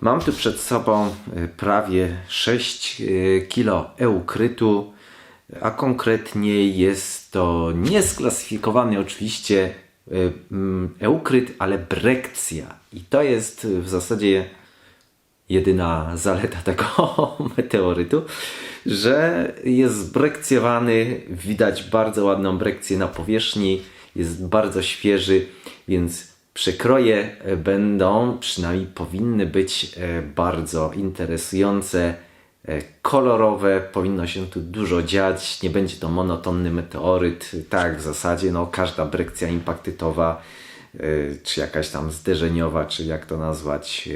Mam tu przed sobą y, prawie 6 y, kg eukrytu, a konkretnie jest to niesklasyfikowany oczywiście y, mm, eukryt, ale brekcja. I to jest w zasadzie jedyna zaleta tego meteorytu, że jest zbrekcjowany, widać bardzo ładną brekcję na powierzchni, jest bardzo świeży, więc przekroje e, będą, przynajmniej powinny być e, bardzo interesujące, e, kolorowe, powinno się tu dużo dziać, nie będzie to monotonny meteoryt, tak w zasadzie no, każda brekcja impaktytowa, czy jakaś tam zderzeniowa, czy jak to nazwać,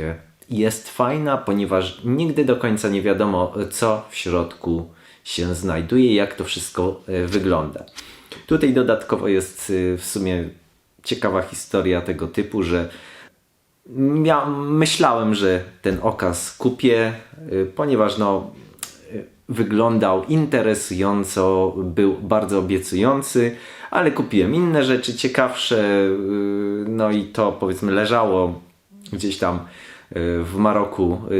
jest fajna, ponieważ nigdy do końca nie wiadomo, co w środku się znajduje, jak to wszystko e, wygląda. Tutaj dodatkowo jest e, w sumie ciekawa historia tego typu, że ja myślałem, że ten okaz kupię, e, ponieważ no, wyglądał interesująco, był bardzo obiecujący, ale kupiłem inne rzeczy ciekawsze, no i to powiedzmy leżało gdzieś tam w Maroku y, y,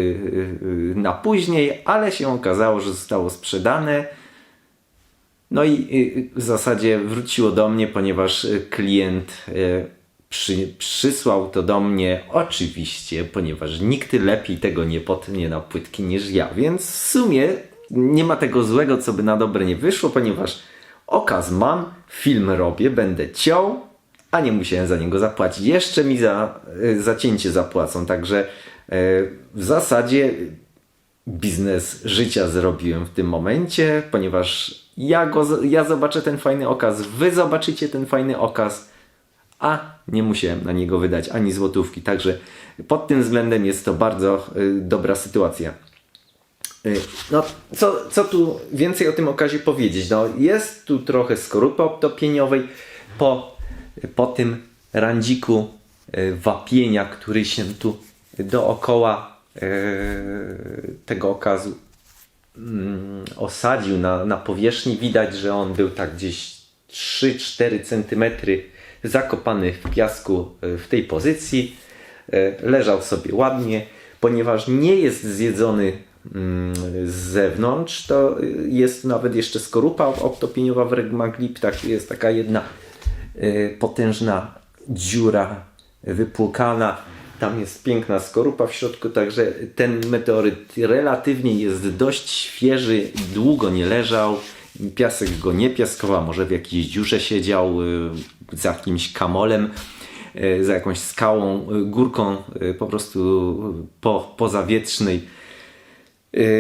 y, na później, ale się okazało, że zostało sprzedane. No i w zasadzie wróciło do mnie, ponieważ klient przy, przysłał to do mnie oczywiście, ponieważ nikt lepiej tego nie potnie na płytki niż ja, więc w sumie nie ma tego złego, co by na dobre nie wyszło, ponieważ okaz mam, film robię, będę ciął, a nie musiałem za niego zapłacić. Jeszcze mi za y, zacięcie zapłacą, także y, w zasadzie biznes życia zrobiłem w tym momencie, ponieważ ja, go, ja zobaczę ten fajny okaz, wy zobaczycie ten fajny okaz, a nie musiałem na niego wydać ani złotówki. Także pod tym względem jest to bardzo y, dobra sytuacja. No, co, co tu więcej o tym okazie powiedzieć? No, jest tu trochę skorupy obtopieniowej. Po po tym randziku e, wapienia, który się tu dookoła e, tego okazu osadził na, na powierzchni. Widać, że on był tak gdzieś 3-4 cm zakopany w piasku e, w tej pozycji. Leżał sobie ładnie, ponieważ nie jest zjedzony mm, z zewnątrz, to jest nawet jeszcze skorupa obtopieniowa w regmagliptach. Jest taka jedna Y, potężna dziura wypłukana. Tam jest piękna skorupa w środku, także ten meteoryt relatywnie jest dość świeży, długo nie leżał. Piasek go nie piaskował, może w jakiejś dziurze siedział y, za jakimś kamolem, y, za jakąś skałą, górką po prostu po, pozawietrznej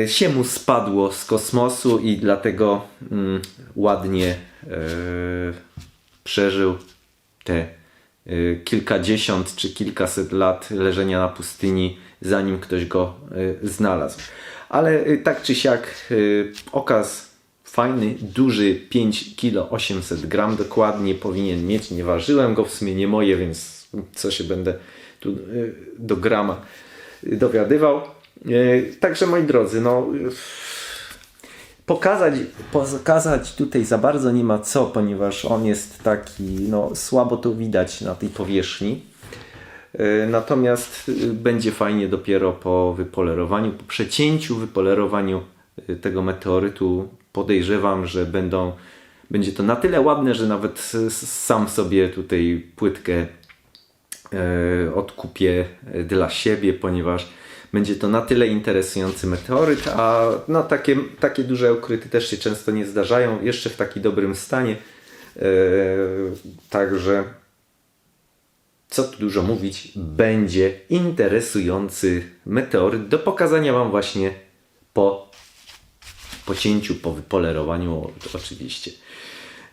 się mu spadło z kosmosu i dlatego mm, ładnie przeżył te y, kilkadziesiąt czy kilkaset lat leżenia na pustyni, zanim ktoś go y, znalazł. Ale y, tak czy siak okaz fajny, duży 5 kg 800 gram dokładnie powinien mieć. Nie ważyłem go, w sumie nie moje, więc co się będę tu do grama dowiadywał. Także moi drodzy, no pokazać, pokazać tutaj za bardzo nie ma co, ponieważ on jest taki, no słabo to widać na tej powierzchni. E, natomiast e, będzie fajnie dopiero po wypolerowaniu, po przecięciu, wypolerowaniu e, tego meteorytu. Podejrzewam, że będą, będzie to na tyle ładne, że nawet sam sobie tutaj płytkę odkupię dla siebie, ponieważ będzie to na tyle interesujący meteoryt, a no, takie, takie duże ukryty też się często nie zdarzają, jeszcze w takim dobrym stanie. Yy, także co tu dużo mówić, będzie interesujący meteoryt do pokazania Wam właśnie po pocięciu, po wypolerowaniu oczywiście.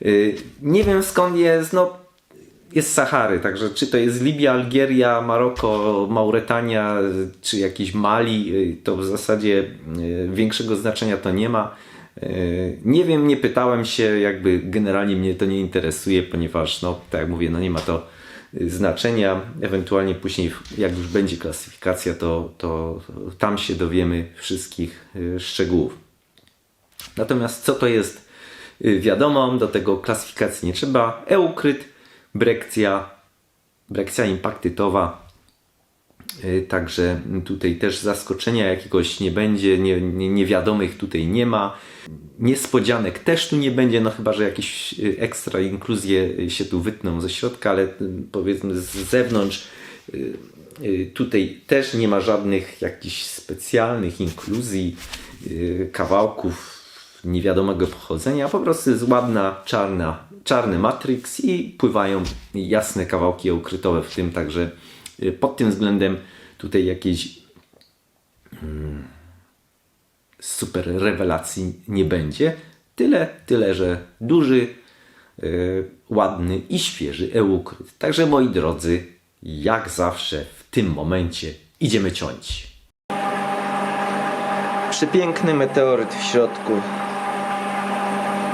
Yy, nie wiem skąd jest, no jest Sahary, także czy to jest Libia, Algieria, Maroko, Mauretania, czy jakiś Mali, y, to w zasadzie y, większego znaczenia to nie ma. Y, nie wiem, nie pytałem się, jakby generalnie mnie to nie interesuje, ponieważ, no, tak jak mówię, no nie ma to znaczenia. Ewentualnie później, jak już będzie klasyfikacja, to, to tam się dowiemy wszystkich szczegółów. Natomiast co to jest wiadomo, do tego klasyfikacji nie trzeba. Eukryt brekcja, brekcja impaktytowa Y, Także tutaj też zaskoczenia jakiegoś nie będzie, nie, nie, niewiadomych tutaj nie ma. Niespodzianek też tu nie będzie, no chyba, że jakieś y, ekstra inkluzje y, się tu wytną ze środka, ale powiedzmy z zewnątrz tutaj też nie ma żadnych jakichś specjalnych inkluzji, kawałków niewiadomego pochodzenia, po prostu jest ładna, czarna, czarny matrix i pływają jasne kawałki ukrytowe w tym, także y, pod tym względem tutaj jakiejś mm, super rewelacji nie będzie. Tyle, tyle, że duży, y, ładny i świeży eukryt. Także moi drodzy, jak zawsze w tym momencie idziemy ciąć. Przepiękny meteoryt w środku.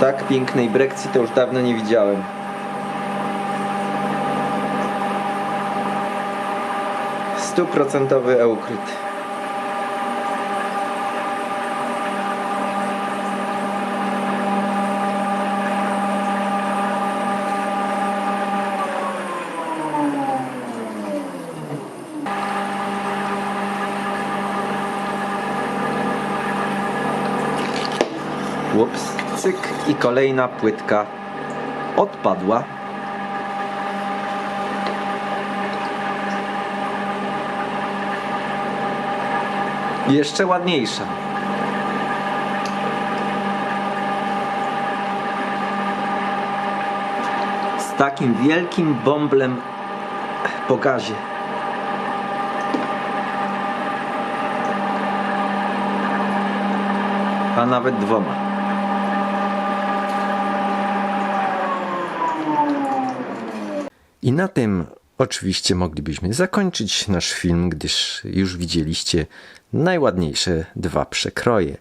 Tak pięknej brekcji to już dawno nie widziałem. Stuprocentowy eukryt. Cyk i kolejna płytka odpadła. Jeszcze ładniejsza. Z takim wielkim bąblem po gazie. A nawet dwoma. I na tym oczywiście moglibyśmy zakończyć nasz film, gdyż już widzieliście najładniejsze dwa przekroje.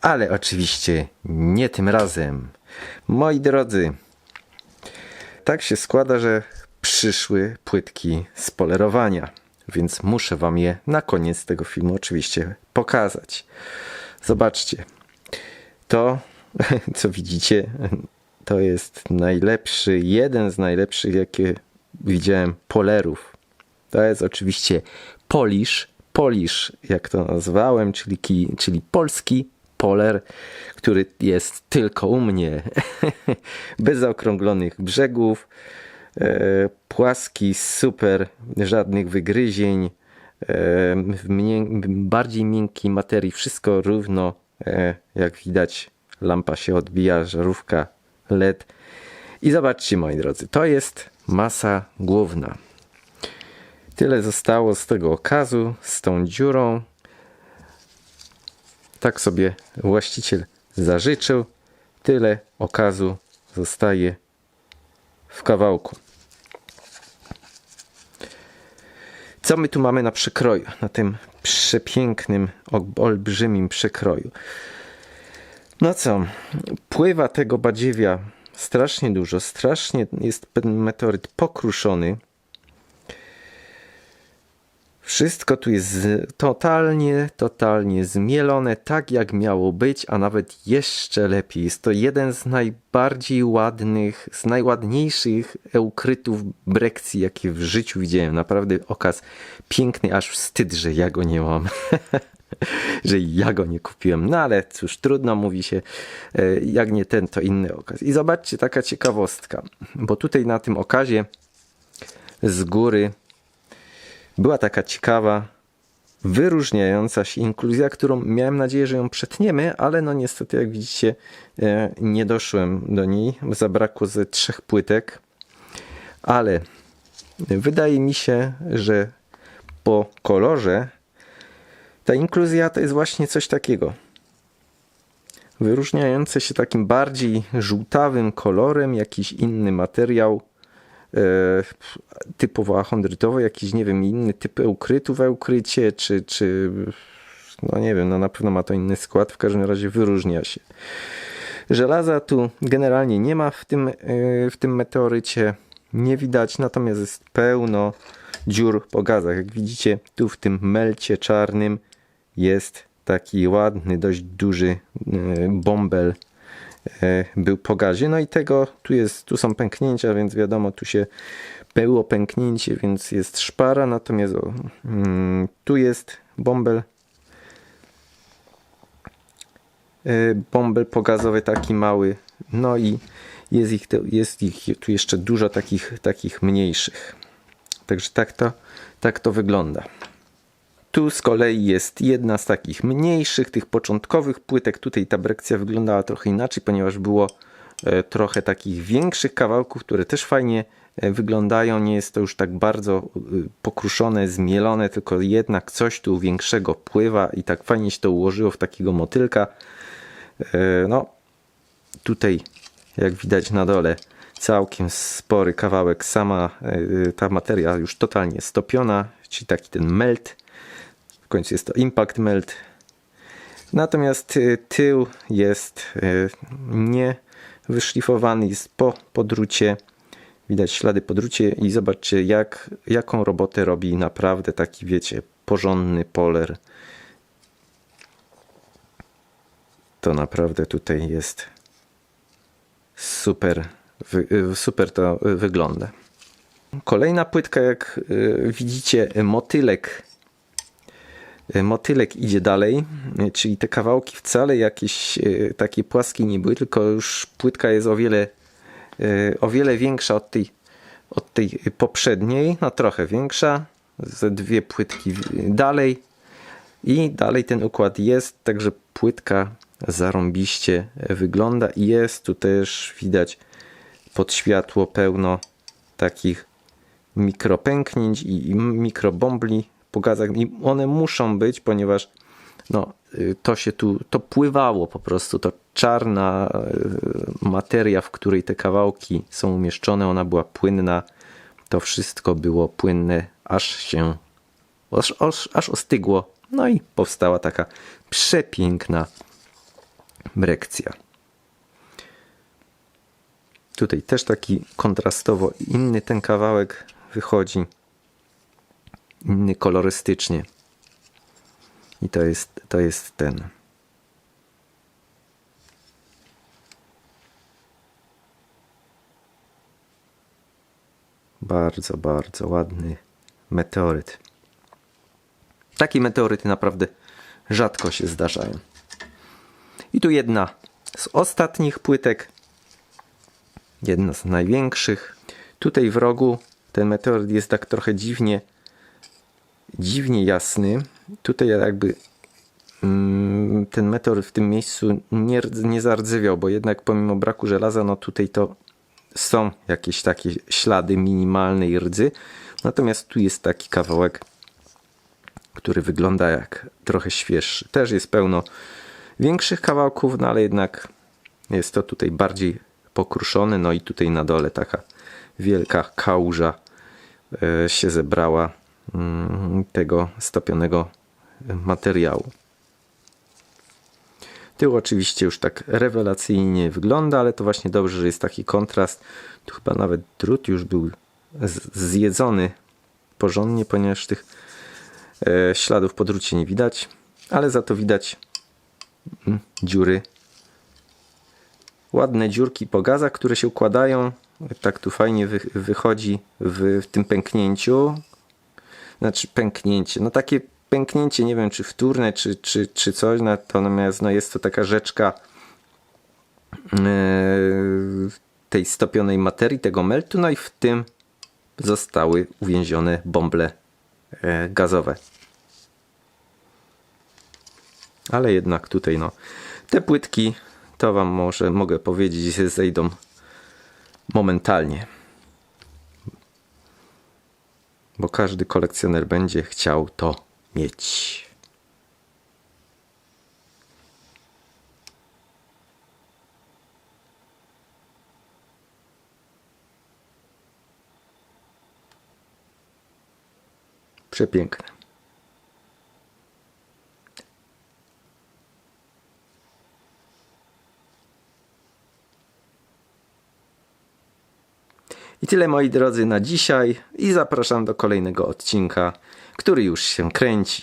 Ale oczywiście nie tym razem. Moi drodzy, tak się składa, że przyszły płytki z polerowania, więc muszę wam je na koniec tego filmu oczywiście pokazać. Zobaczcie. To, co widzicie, to jest najlepszy, jeden z najlepszych, jakie widziałem polerów. To jest oczywiście Polish, Polish, jak to nazwałem, czyli, ki, czyli polski poler, który jest tylko u mnie. Bez zaokrąglonych brzegów, e, płaski, super, żadnych wygryzień, e, bardziej miękkiej materii, wszystko równo, e, jak widać, lampa się odbija, żarówka LED. I zobaczcie, moi drodzy, to jest masa główna. Tyle zostało z tego okazu, z tą dziurą. Tak sobie właściciel zażyczył. Tyle okazu zostaje w kawałku. Co my tu mamy na przekroju? Na tym przepięknym, olbrzymim przekroju. No co, pływa tego badziewia strasznie dużo, strasznie jest ten meteoryt pokruszony. Wszystko tu jest totalnie, totalnie zmielone, tak jak miało być, a nawet jeszcze lepiej. Jest to jeden z najbardziej ładnych, z najładniejszych eukrytów Brekcji, jakie w życiu widziałem. Naprawdę okaz piękny, aż wstyd, że ja go nie mam. że ja go nie kupiłem. No ale cóż, trudno mówi się, e, jak nie ten, to inny okaz. I zobaczcie, taka ciekawostka, bo tutaj na tym okazie z góry była taka ciekawa, wyróżniająca się inkluzja, którą miałem nadzieję, że ją przetniemy, ale no niestety, jak widzicie, e, nie doszłem do niej. Zabrakło ze trzech płytek, ale wydaje mi się, że po kolorze ta inkluzja to jest właśnie coś takiego. Wyróżniające się takim bardziej żółtawym kolorem, jakiś inny materiał, e, typowo achondrytowy, jakiś, nie wiem, inny typ eukrytu w eukrycie, czy, czy no nie wiem, no na pewno ma to inny skład, w każdym razie wyróżnia się. Żelaza tu generalnie nie ma w tym, e, w tym meteorycie, nie widać, natomiast jest pełno dziur po gazach. Jak widzicie, tu w tym melcie czarnym jest taki ładny, dość duży e, bąbel e, był po gazie. No i tego tu jest, tu są pęknięcia, więc wiadomo, tu się było pęknięcie, więc jest szpara, natomiast o, mm, tu jest bąbel y, bąbel pogazowy taki mały, no i jest ich, jest ich tu jeszcze dużo takich, takich mniejszych. Także tak to, tak to wygląda. Tu z kolei jest jedna z takich mniejszych, tych początkowych płytek. Tutaj ta brekcja wyglądała trochę inaczej, ponieważ było e, trochę takich większych kawałków, które też fajnie e, wyglądają. Nie jest to już tak bardzo e, pokruszone, zmielone, tylko jednak coś tu większego pływa i tak fajnie się to ułożyło w takiego motylka. No, tutaj jak widać na dole całkiem spory kawałek sama ta materia już totalnie stopiona, czyli taki ten melt. Końcu jest to impact melt. Natomiast e, tył jest e, nie wyszlifowany, jest po podrucie. Widać ślady po drucie i zobaczcie jak, jaką robotę robi naprawdę taki wiecie porządny poler. To naprawdę tutaj jest super, y, super to y, wygląda. Kolejna płytka, jak y, widzicie, y, motylek. Y, Motylek idzie dalej, y, czyli te kawałki wcale jakieś y, takie płaskie nie były, tylko już płytka jest o wiele, o wiele większa od tej, od tej poprzedniej, no trochę większa, ze dwie płytki dalej. I dalej ten układ jest, także płytka zarąbiście wygląda i jest tu też widać pod światło pełno takich mikropęknięć i mikrobombli i one muszą być, ponieważ no, y, to się tu, to pływało po prostu, to czarna y, materia, w której te kawałki są umieszczone, ona była płynna, to wszystko było płynne, aż się aż, aż, aż ostygło. No i powstała taka przepiękna brekcja. Tutaj też taki kontrastowo inny ten kawałek wychodzi. Inny kolorystycznie. I to jest, to jest ten. Bardzo, bardzo ładny meteoryt. Takie meteoryty naprawdę rzadko się zdarzają. I tu jedna z ostatnich płytek. Jedna z największych. Tutaj w rogu ten meteoryt jest tak trochę dziwnie dziwnie jasny. Tutaj jakby mm, ten meteoryt w tym miejscu nie, nie zardzewiał, bo jednak pomimo braku żelaza, no tutaj to są jakieś takie ślady minimalnej rdzy. Natomiast tu jest taki kawałek który wygląda jak trochę świeższy. Też jest pełno większych kawałków, no ale jednak jest to tutaj bardziej pokruszony. No i tutaj na dole taka wielka kałuża e, się zebrała tego stopionego materiału. Tył oczywiście już tak rewelacyjnie wygląda, ale to właśnie dobrze, że jest taki kontrast. Tu chyba nawet drut już był zjedzony porządnie, ponieważ tych E, Śladów po drucie nie widać, ale za to widać mm, dziury. Ładne dziurki po gazach, które się układają. Tak tu fajnie wy, wychodzi w tym pęknięciu. Znaczy pęknięcie. No takie pęknięcie, nie wiem czy wtórne, czy, czy, czy coś. Natomiast no, jest to taka rzeczka e, tej stopionej materii, tego meltu. No i w tym zostały uwięzione bąble e, gazowe. Ale jednak tutaj no te płytki to wam może mogę powiedzieć zejdą momentalnie. Bo każdy kolekcjoner będzie chciał to mieć. Przepiękne. I tyle moi drodzy na dzisiaj i zapraszam do kolejnego odcinka, który już się kręci.